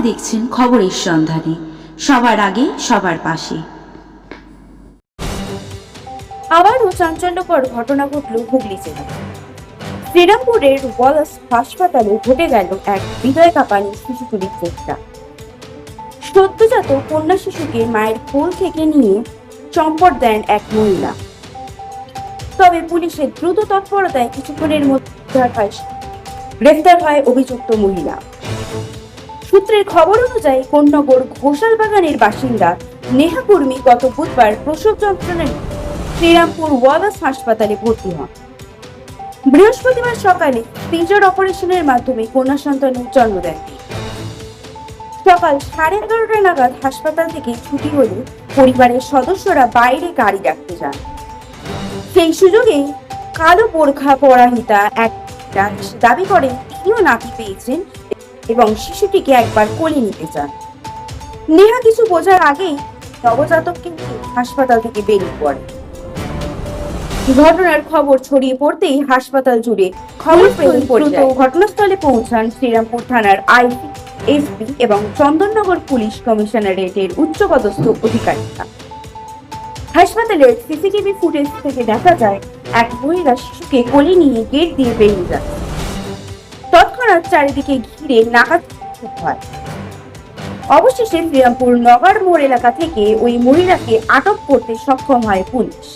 দেখছেন খবরের সন্ধানে। সবার আগে, সবার পাশে। আবারও চাঞ্চল্যকর ঘটনা ঘটল হুগলি জেলায়। শ্রীরামপুরের ওয়ালাস হাসপাতালে ঘটে গেল এক হৃদয় কাঁপানি শিশু চুরির চেষ্টা। সদ্যজাত কন্যা শিশুকে মায়ের কোল থেকে নিয়ে চম্পট দেন এক মহিলা। তবে পুলিশের দ্রুত তৎপরতায় কিছুক্ষণের মধ্যে গ্রেফতার হয় অভিযুক্ত মহিলা। সূত্রের খবর অনুযায়ী কোন্নগর ঘোষাল বাগানের বাসিন্দা নেহা কর্মী গত বুধবার প্রসব যন্ত্রণায় শ্রীরামপুর ওয়ালাস হাসপাতালে ভর্তি হন। বৃহস্পতিবার সকালে সিজার অপারেশনের মাধ্যমে কন্যা সন্তানের জন্ম দেন। সকাল সাড়ে এগারোটা নাগাদ হাসপাতাল থেকে ছুটি হলে পরিবারের সদস্যরা বাইরে গাড়ি রাখতে যান। সেই সুযোগে কালো বোরখা পরাহিতা এক দাবি করেন তিনিও নাতি পেয়েছেন এবং শিশুটিকে একবার কোলে নিতে চান। নেহা কিছু বোঝার আগেই নবজাতককে নিয়ে হাসপাতাল থেকে বেরিয়ে পড়ে। ঘটনার খবর ছড়িয়ে পড়তেই হাসপাতাল জুড়ে খবর পেয়ে দ্রুত ঘটনাস্থলে পৌঁছান শ্রীরামপুর থানার আইসি এসপি এবং চন্দননগর পুলিশ কমিশনারেটের উচ্চপদস্থ অধিকারীরা হাসপাতালের সিসিটিভি ফুটেজ থেকে দেখা যায় এক মহিলা শিশুকে কোলে নিয়ে গেট দিয়ে বেরিয়ে যায় তৎক্ষণাৎ চারিদিকে ঘিরে নাকাত হয়। অবশেষে শ্রীরামপুর নগর মোড় এলাকা থেকে ওই মহিলাকে আটক করতে সক্ষম হয় পুলিশ।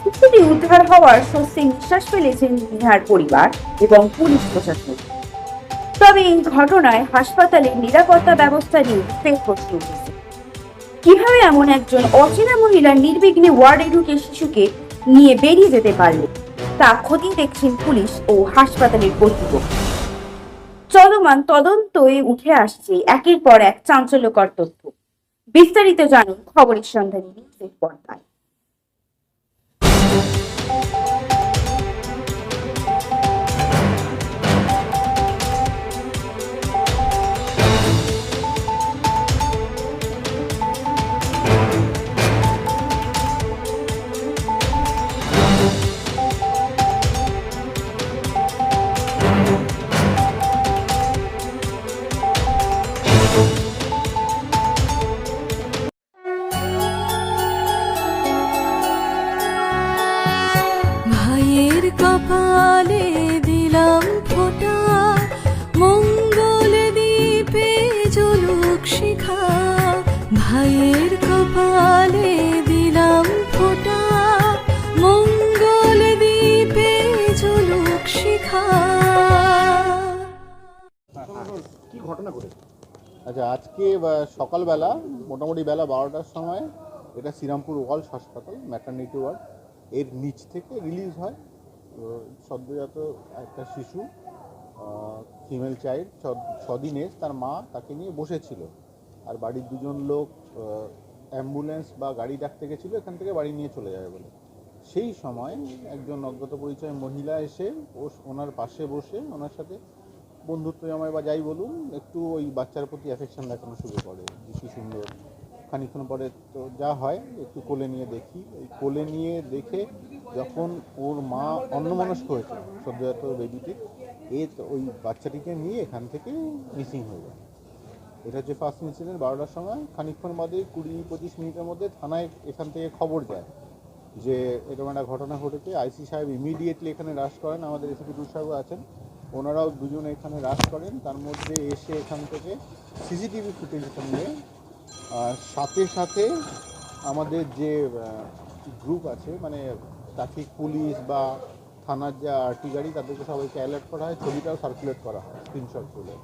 শিশুটি উদ্ধার হওয়ার স্বস্তি নিঃশ্বাস ফেলেছেন বিহার পরিবার এবং পুলিশ প্রশাসন। তবে এই ঘটনায় হাসপাতালের নিরাপত্তা ব্যবস্থা নিয়ে ফের প্রশ্ন উঠেছে। কীভাবে এমন একজন অচেনা মহিলা নির্বিঘ্নে ওয়ার্ডে ঢুকে শিশুকে নিয়ে বেরিয়ে যেতে পারলেন তা খতিয়ে দেখছেন পুলিশ ও হাসপাতালের কর্তৃপক্ষ। চলমান তদন্তই উঠে আসছে একের পর এক চাঞ্চল্যকর তথ্য। বিস্তারিত জানুন খবরের সন্ধানে পর্দায়। শিখা ভাইয়ের কপালে দিলাম ফোঁটা, মঙ্গল দ্বীপে জলুক শিখা। কি ঘটনা ঘটেছে? আচ্ছা আজকে সকালবেলা, মোটামুটি বেলা বারোটার সময়, এটা শ্রীরামপুর ওয়ার্ল্ড হাসপাতাল ম্যাটার্নিটি ওয়ার্ড এর নিচ থেকে রিলিজ হয় সদ্যজাত একটা শিশু ফিমেল চাইল্ড ছদিনের, তার মা তাকে নিয়ে বসেছিল। আর বাড়ির দুজন লোক অ্যাম্বুলেন্স বা গাড়ি ডাকতে গেছিল, এখান থেকে বাড়ি নিয়ে চলে যাবে বলে। সেই সময় একজন অজ্ঞাত পরিচয় মহিলা এসে ও ওনার পাশে বসে ওনার সাথে বন্ধুত্ব জমায় বা যাই বলুন, একটু ওই বাচ্চার প্রতি অ্যাফেকশন দেখানো শুরু করে। যে কি সুন্দর খানিক্ষণ পরে তো যা হয়, একটু কোলে নিয়ে দেখি। ওই কোলে নিয়ে দেখে যখন ওর মা অন্যমনস্ক হয়েছে, সদ্যজাত বেবিটি এ ওই বাচ্চাটিকে নিয়ে এখান থেকে মিসিং হয়ে যায়। এটা যে ফার্স্ট ইনসিডেন্ট বারোটার সময় খানিক্ষণ বাদে কুড়ি পঁচিশ মিনিটের মধ্যে থানায় এখান থেকে খবর যায় যে এরকম একটা ঘটনা ঘটেছে। আইসি সাহেব ইমিডিয়েটলি এখানে রাশ করেন, আমাদের এসপি টু সাহেব আছেন। ওনারাও দুজনে এখানে রাশ করেন, তার মধ্যে এসে এখান থেকে সিসিটিভি ফুটেজটা নিয়ে, আর সাথে সাথে আমাদের যে গ্রুপ আছে মানে ট্রাফিক পুলিশ বা থানার যা আরটি গাড়ি, তাদেরকে সবাইকে অ্যালার্ট করা হয়, ছবিটাও সার্কুলেট করা হয় স্ক্রিনশট তুলে।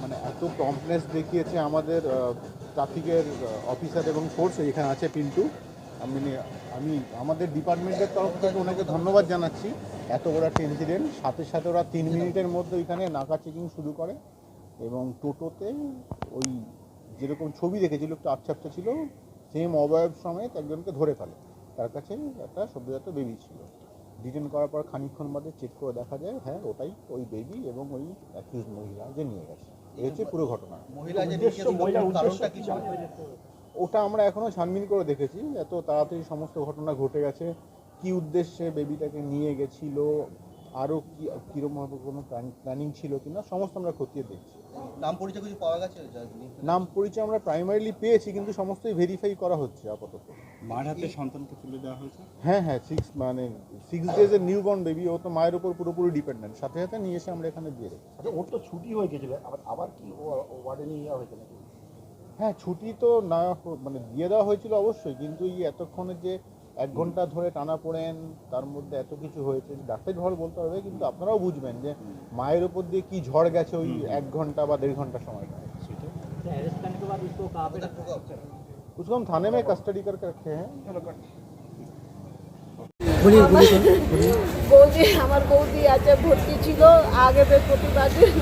মানে এত প্রম্পনেস দেখিয়েছে আমাদের ট্রাফিকের অফিসার এবং ফোর্স এখানে আছে পিন্টু। আমি আমি, আমাদের ডিপার্টমেন্টের তরফ থেকে ওনাকে ধন্যবাদ জানাচ্ছি। এত বড় একটা ইনসিডেন্ট সাথে সাথে ওরা তিন মিনিটের মধ্যে ওইখানে নাকা চেকিং শুরু করে এবং টোটোতে ওই যেরকম ছবি দেখেছিল, একটু আচ্ছাপটা ছিল সেম অবয়ব সমেত একজনকে ধরে ফেলে। তার কাছে একটা সদ্যজাত বেবি ছিল। ডিটেন করার পর খানিকক্ষণ বাদে চেক করে দেখা যায় হ্যাঁ ওটাই ওই বেবি এবং ওই অ্যাকিউজ মহিলা যে নিয়ে গেছে। এই হচ্ছে পুরো ঘটনা। মহিলা যে নিয়ে গেছিল, কারণটা কি ছিল ওটা আমরা এখনও ছানবিন করে দেখেছি এত তাড়াতাড়ি সমস্ত ঘটনা ঘটে গেছে। কি উদ্দেশ্যে বেবিটাকে নিয়ে গেছিল আরও কি কীরকমভাবে কোনো প্ল্যানিং ছিল কিনা সমস্ত আমরা খতিয়ে দেখছি। নাম পরিচয় কিছু পাওয়া গেছে নাম পরিচয় আমরা প্রাইমারিলি পেয়েছি কিন্তু সমস্তই ভেরিফাই করা হচ্ছে আপাতত। মার হাতে সন্তানকে তুলে দেওয়া হয়েছে? হ্যাঁ হ্যাঁ সিক্স মানে সিক্স ডেজের নিউ বর্ন বেবি ও তো মায়ের উপর পুরোপুরি ডিপেন্ডেন্ট সাথে সাথে নিয়ে এসে আমরা এখানে দিয়ে রেখেছি আচ্ছা ওর তো ছুটি হয়ে গেছিল আবার আবার কি ওয়ার্ডে নিয়ে যাওয়া হয়েছে নাকি? হ্যাঁ ছুটি তো না মানে দিয়ে দেওয়া হয়েছিল অবশ্যই কিন্তু এই এতক্ষণে যে এক ঘন্টা ধরে টানা পড়েন তার মধ্যে এত কিছু হয়েছে ডাক্তার ঝড় বলতে হবে কিন্তু আপনারাও বুঝবেন যে মায়ের উপর দিয়ে কি ঝড় গেছে ওই এক ঘন্টা বা দেড় ঘন্টা সময়টা उसको हम थाने में कस्टडी करके रखे हैं বৌদি আমার বৌদি আছে ভর্তি ছিল আগে বৃহস্পতিবার দিন